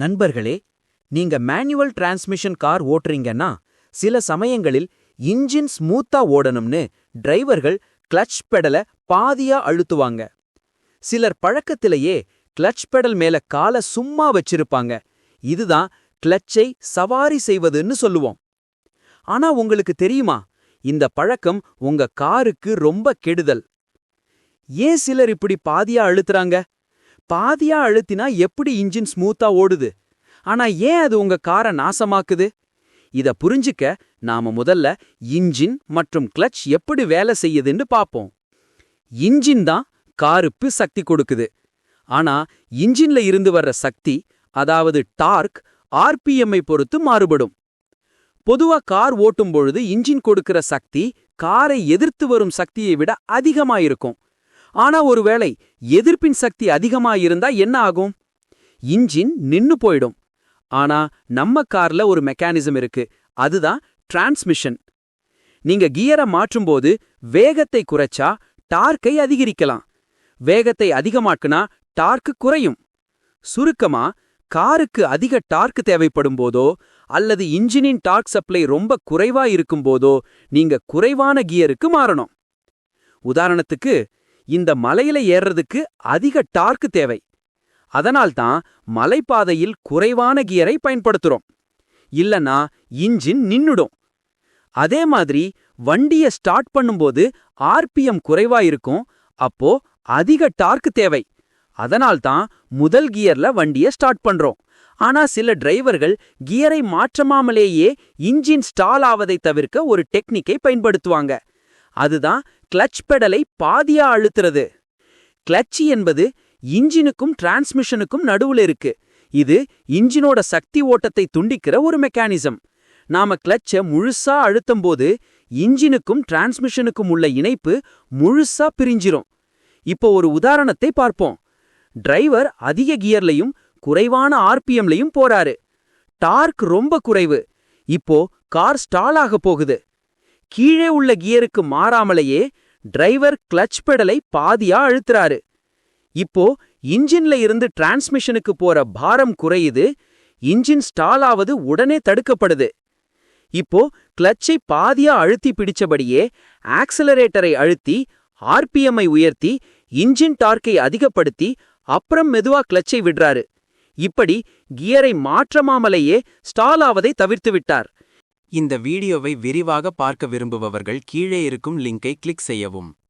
நண்பர்களே நீங்க manual transmission car ஓட்டுறீங்கன்னா சில சமயங்களில் இன்ஜின் ஸ்மூத்தா ஓடணும்னு டிரைவர்கள் கிளட்ச் பெடல பாதியா அழுத்துவாங்க. சிலர் பழக்கத்திலேயே கிளட்ச் பெடல் மேல கால சும்மா வச்சிருப்பாங்க. இதுதான் கிளட்சை சவாரி செய்வதுன்னு சொல்லுவோம். ஆனா உங்களுக்கு தெரியுமா? இந்த பழக்கம் உங்க காருக்கு ரொம்ப கெடுதல். ஏன் சிலர் இப்படி பாதியா அழுத்துறாங்க? பாதியா அழுத்தினா எப்படி இன்ஜின் ஸ்மூத்தா ஓடுது? ஆனா ஏன் அது உங்க காரை நாசமாக்குது? இத புரிஞ்சுக்க நாம முதல்ல இன்ஜின் மற்றும் கிளச் எப்படி வேலை செய்யுதுன்னு பாப்போம். இன்ஜின் தான் காருப்பு சக்தி கொடுக்குது. ஆனா இன்ஜின்ல இருந்து வர்ற சக்தி அதாவது டார்க் ஆர்பிஎம்ஐ பொறுத்து மாறுபடும். பொதுவா கார் ஓட்டும் பொழுது இன்ஜின் கொடுக்கிற சக்தி காரை எதிர்த்து வரும் சக்தியை விட அதிகமா இருக்கும் ஆனா ஒருவேளை எதிர்ப்பின் சக்தி அதிகமா இருந்தா என்ன ஆகும்? இன்ஜின் நின்னு போயிடும். ஆனா நம்ம கார்ல ஒரு மெக்கானிசம் இருக்கு. அதுதான் டிரான்ஸ்மிஷன். நீங்க கியரை மாற்றும்போது வேகத்தை குறைச்சா டார்க்கை அதிகரிக்கலாம். வேகத்தை அதிகமாக்குனா டார்க்கு குறையும். சுருக்கமா காருக்கு அதிக டார்க் தேவைப்படும் போதோ அல்லது இன்ஜினின் டார்க் சப்ளை ரொம்ப குறைவா இருக்கும் போதோ நீங்க குறைவான கியருக்கு மாறணும். உதாரணத்துக்கு இந்த மலையில ஏறுறதுக்கு அதிக டார்க் தேவை. அதனால்தான் மலைப்பாதையில் குறைவான கியரை பயன்படுத்துறோம். இல்லனா இன்ஜின் நின்னுடும். அதே மாதிரி வண்டிய ஸ்டார்ட் பண்ணும்போது ஆர்பிஎம் குறைவா இருக்கும். அப்போ அதிக டார்க் தேவை. அதனால்தான் முதல் கியர்ல வண்டிய ஸ்டார்ட் பண்றோம். ஆனா சில டிரைவர்கள் கியரை மாற்றமாமலேயே இன்ஜின் ஸ்டால் ஆவதை தவிர்க்க ஒரு டெக்னிக்கை பயன்படுத்துவாங்க. அதுதான் கிளச் பெடலை பாதியா அழுத்துறது. கிளட்சி என்பது இன்ஜினுக்கும் டிரான்ஸ்மிஷனுக்கும் நடுவுல இருக்கு. இது இன்ஜினோட சக்தி ஓட்டத்தை துண்டிக்கிற ஒரு மெக்கானிசம். நாம கிளட்ச முழுசா அழுத்தும் போது இன்ஜினுக்கும் டிரான்ஸ்மிஷனுக்கும் உள்ள இணைப்பு முழுசா பிரிஞ்சிரும். இப்போ ஒரு உதாரணத்தை பார்ப்போம். டிரைவர் அதிக கியர்லையும் குறைவான ஆர்பிஎம்லையும் போறாரு. டார்க் ரொம்ப குறைவு. இப்போ கார் ஸ்டால் ஆக போகுது. கீழே உள்ள கியருக்கு மாறாமலேயே டிரைவர் கிளச் பெடலை பாதியா அழுத்துறாரு. இப்போ இன்ஜின்ல இருந்து டிரான்ஸ்மிஷனுக்கு போற பாரம் குறையுது இன்ஜின் ஸ்டால் ஆவது உடனே தடுக்கப்படுது. இப்போ கிளச்சை பாதியா அழுத்தி பிடிச்சபடியே ஆக்சலரேட்டரை அழுத்தி ஆர்பிஎம்ஐ உயர்த்தி இன்ஜின் டார்க்கை அதிகப்படுத்தி அப்புறம் மெதுவா கிளச்சை விடுறாரு. இப்படி கியரை மாற்றமாமலேயே ஸ்டால் ஆவதை தவிர்த்து விட்டார். இந்த வீடியோவை விரிவாக பார்க்க விரும்புபவர்கள் கீழே இருக்கும் லிங்கை கிளிக் செய்யவும்.